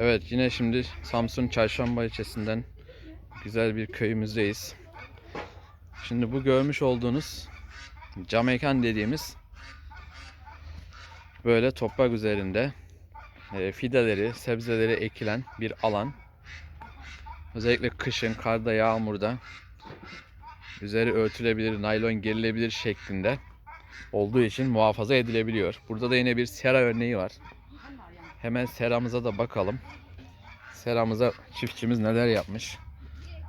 Evet yine şimdi Samsun Çarşamba ilçesinden güzel bir köyümüzdeyiz. Şimdi bu görmüş olduğunuz camekan dediğimiz böyle toprak üzerinde e, fideleri, sebzeleri ekilen bir alan. Özellikle kışın, karda, yağmurda üzeri örtülebilir, naylon gerilebilir şeklinde olduğu için muhafaza edilebiliyor. Burada da yine bir sera örneği var. Hemen seramıza da bakalım. Seramıza çiftçimiz neler yapmış.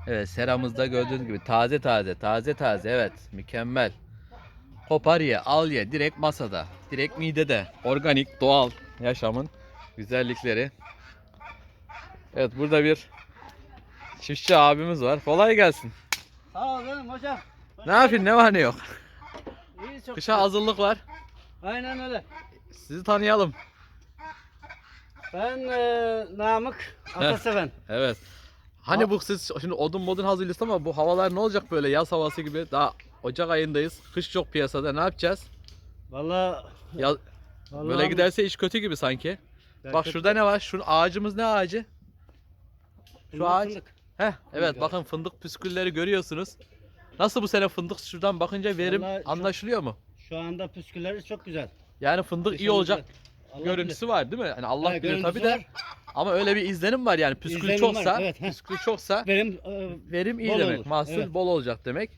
Evet seramızda gördüğünüz gibi taze taze taze taze evet mükemmel. Kopar ye al ye direkt masada direkt midede organik doğal yaşamın güzellikleri. Evet burada bir çiftçi abimiz var. Kolay gelsin. Sağ ol canım hocam. Ne yapayım ne var ne yok. İyi çok Kışa güzel. hazırlık var. Aynen öyle. Sizi tanıyalım. Ben e, Namık Ataseven. Evet. Hani Ha- bu siz şimdi odun modun hazırlıyorsunuz ama bu havalar ne olacak böyle yaz havası gibi daha Ocak ayındayız. Kış çok piyasada ne yapacağız? Valla Ya, vallahi böyle giderse iş kötü gibi sanki. Ya Bak kötü- şurada ne var? Şu ağacımız ne ağacı? Şu Bunlar ağaç. fındık. Heh, evet bakın fındık püskülleri görüyorsunuz. Nasıl bu sene fındık şuradan bakınca verim Vallahi şu- anlaşılıyor mu? Şu anda püskülleri çok güzel. Yani fındık iyi olacak güzel. Allah görüntüsü var değil mi? Hani Allah bilir. bilir Evet, tabii de. var. Ama öyle bir izlenim var yani püskül var, çoksa, evet, püskül çoksa Benim e, verim iyi demek. olur, Mahsul evet. bol olacak demek.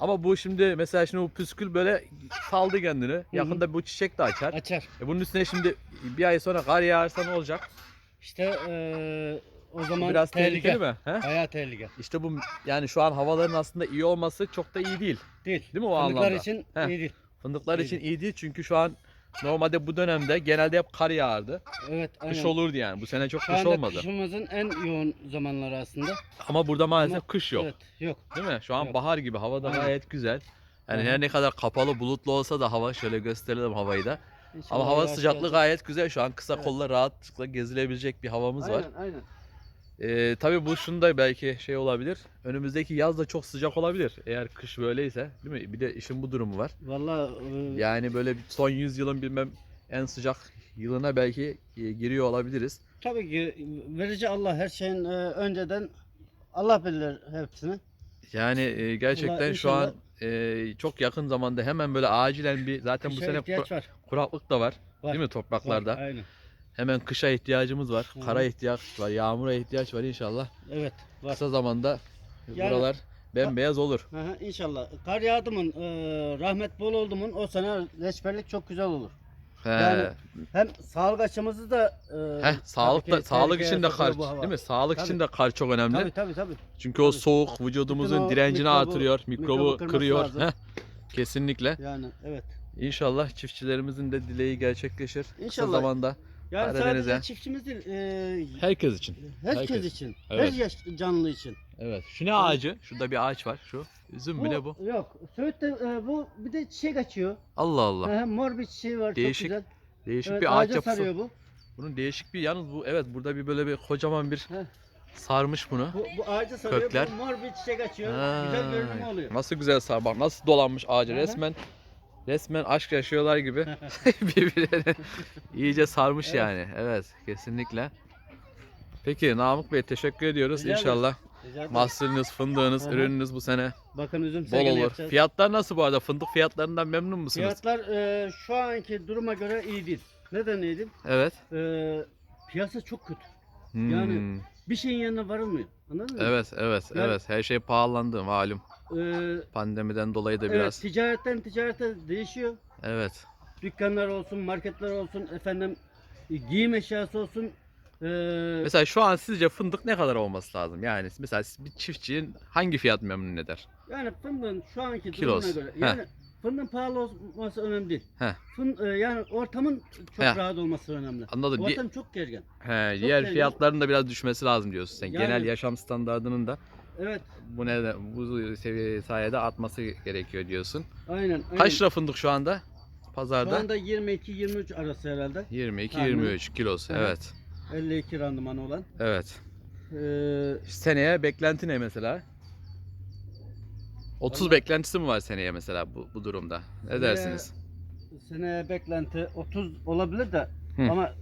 Ama bu şimdi mesela şimdi bu püskül böyle saldı kendini. Yakında bu çiçek de açar. açar. E bunun üstüne şimdi bir ay sonra kar yağarsa ne olacak? İşte e, o zaman Biraz tehlike. tehlikeli mi? He? Bayağı tehlike. İşte bu yani şu an havaların aslında iyi olması çok da iyi değil. Değil. Değil mi o Fındıklar anlamda? için Heh. iyi değil. Fındıklar İyi için iyi değil çünkü şu an normalde bu dönemde genelde hep kar yağardı. Evet aynen. Kış olurdu yani. Bu sene çok Şu kış anda olmadı. kışımızın en yoğun zamanları aslında. Ama burada maalesef Ama- kış yok. Evet yok. Değil mi? Şu an Yok. bahar gibi. Hava da Aynen. gayet güzel. Yani hı. her ne kadar kapalı bulutlu olsa da hava şöyle gösterelim havayı da. İnşallah Ama hava yağış sıcaklığı gelecek. gayet güzel. Şu an kısa Evet. kolla rahatlıkla gezilebilecek bir havamız var. Aynen aynen. Ee, tabii bu şunda belki şey olabilir. Önümüzdeki yaz da çok sıcak olabilir. Eğer kış böyleyse, değil mi? Bir de işin bu durumu var. Valla e, Yani böyle bir son 100 yılın bilmem en sıcak yılına belki e, giriyor olabiliriz. tabii ki verici Allah her şeyin e, önceden Allah bilir hepsini. Yani e, gerçekten Vallahi şu an e, çok yakın zamanda hemen böyle acilen bir zaten bu Kışa sene ihtiyaç var. kuraklık da var, Var, değil mi topraklarda? Var, aynen. Hemen kışa ihtiyacımız var, Hı kara ihtiyaç var, yağmura ihtiyaç var inşallah. Evet var. Kısa zamanda Yani- buralar bembeyaz olur. Aha, inşallah. Kar yağdı mı, e, rahmet bol oldu mu o sene leşberlik çok güzel olur. He. Yani Hem sağlık açımızı da e, Heh, sağlık da, sağlık için de kar, değil mi? Sağlık için Tabii. de kar çok önemli. Tabii tabii tabii. Çünkü o Tabii. soğuk vücudumuzun Bütün o direncini mikrobu- artırıyor, mikrobu, mikrobu kırıyor. Heh, kesinlikle. Yani evet. İnşallah çiftçilerimizin de dileği gerçekleşir. Kısa İnşallah. zamanda Yani Karadeniz'e. sadece çiftçimiz değil, e, herkes için. herkes, herkes. için, Evet. her yaş canlı için. Evet. Şu ne ağacı? Şurada bir ağaç var. Şu. Üzüm mü ne bu? Yok. Söğütte e, bu bir de çiçek açıyor. Allah Allah. Aha, mor bir çiçeği var Değişik çok güzel. Değişik Evet, bir ağaç ağaca yapısı. sarıyor bu. Bunun değişik bir yalnız bu evet burada bir böyle bir kocaman bir Heh. sarmış bunu. Bu, bu ağaca sarıyor. Kökler. Bu mor bir çiçek açıyor. Ha, Güzel görünümü oluyor. Nasıl güzel sar bak nasıl dolanmış ağacı Hı hı. resmen resmen aşk yaşıyorlar gibi birbirlerine iyice sarmış Evet. yani. Evet kesinlikle. Peki Namık Bey teşekkür ediyoruz. Rica. İnşallah Rica mahsulünüz, fındığınız, hı. ürününüz bu sene Bakın üzüm bol olur. yapacağız. Fiyatlar nasıl bu arada? Fındık fiyatlarından memnun musunuz? Fiyatlar e, şu anki duruma göre iyi değil. Neden iyi değil? Evet. E, piyasa çok kötü. Hmm. Yani- Bir şeyin yanına varılmıyor. Anladın mı? Evet, evet, Yani- evet. Her şey pahalandı malum. E, Pandemiden dolayı da evet, biraz. ticaretten ticarete değişiyor. Evet. Dükkanlar olsun, marketler olsun, efendim e, giyim eşyası olsun. E, Mesela şu an sizce fındık ne kadar olması lazım? Yani mesela bir çiftçinin hangi fiyat memnun eder? yani fındığın şu anki Kilosu. durumuna göre. Heh. Yani fındığın pahalı olması önemli değil. Heh. Fın, e, yani ortamın çok Heh. rahat olması önemli. Anladım. Di- Ortam çok gergin. He, diğer fiyatların da biraz düşmesi lazım diyorsun sen. Yani- Genel yaşam standartının da Evet, bu ne bu seviye sayede artması gerekiyor diyorsun. aynen. aynen. Kaç lira fındık şu anda? Şu Pazarda? anda 22-23 arası herhalde. 22-23 kilosu. Hı. Evet. 52 randımanı olan. Evet. Ee, Seneye beklenti ne mesela? 30 Vallahi- beklentisi mi var seneye mesela bu, bu durumda? Ne Seneye- dersiniz? seneye beklenti 30 olabilir de Hı. ama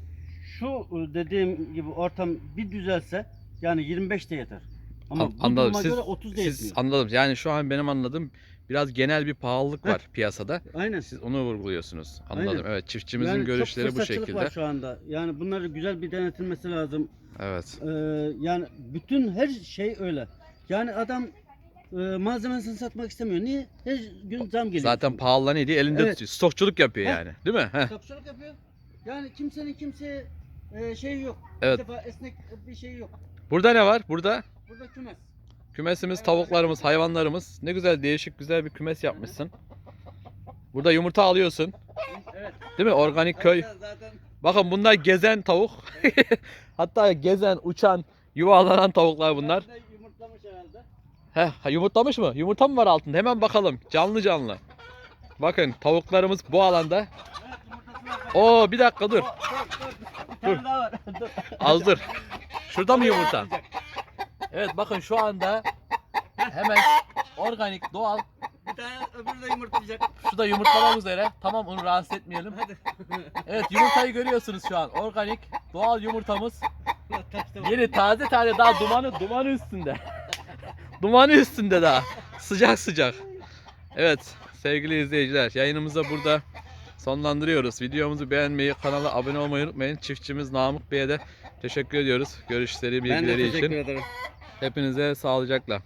şu dediğim gibi ortam bir düzelse yani 25 de yeter. Ama An- bu anladım. duruma Siz, göre 30 da siz yetmiyor. anladım. Yani şu an benim anladığım biraz genel bir pahalılık Heh. var piyasada. Aynen. Siz onu vurguluyorsunuz. Anladım. Aynen. Evet, çiftçimizin Yani çok görüşleri bu fırsatçılık şekilde. var şu anda. Yani bunları güzel bir denetilmesi lazım. Evet. Ee, yani bütün her şey öyle. Yani adam e, malzemesini satmak istemiyor. Niye? Her gün zam geliyor. Zaten pahalı neydi? Elinde Evet. tutuyor. Stokçuluk yapıyor Heh. yani. Değil mi? Heh. Stokçuluk yapıyor. Yani kimsenin kimseye e, şeyi yok. Evet. Bir defa esnek bir şey yok. Burada ne var? Burada Burada kümes. kümesimiz, tavuklarımız, hayvanlarımız. Ne güzel değişik güzel bir kümes yapmışsın. Burada yumurta alıyorsun. Evet. Değil mi? Organik köy. Zaten- Bakın bunlar gezen tavuk. Hatta gezen, uçan, yuvalanan tavuklar bunlar. yumurtlamış herhalde. Heh, yumurtlamış mı? Yumurta mı var altında? Hemen bakalım. Canlı canlı. Bakın tavuklarımız bu alanda. Evet. Oo bir dakika dur. Dur, dur. Dur. Az dur. Şurada mı yumurta? Evet bakın şu anda hemen organik doğal Bir tane öbürü de yumurtlayacak. şu da yumurtlamak üzere. Tamam onu rahatsız etmeyelim. Hadi. Evet yumurtayı görüyorsunuz şu an. Organik doğal yumurtamız. Yeni taze taze daha dumanı dumanı üstünde. dumanı üstünde daha. Sıcak sıcak. Evet sevgili izleyiciler yayınımızı burada sonlandırıyoruz. Videomuzu beğenmeyi, kanala abone olmayı unutmayın. Çiftçimiz Namık Bey'e de teşekkür ediyoruz. Görüşleri, Ben de bilgileri teşekkür için. ederim. Hepinize sağlıcakla.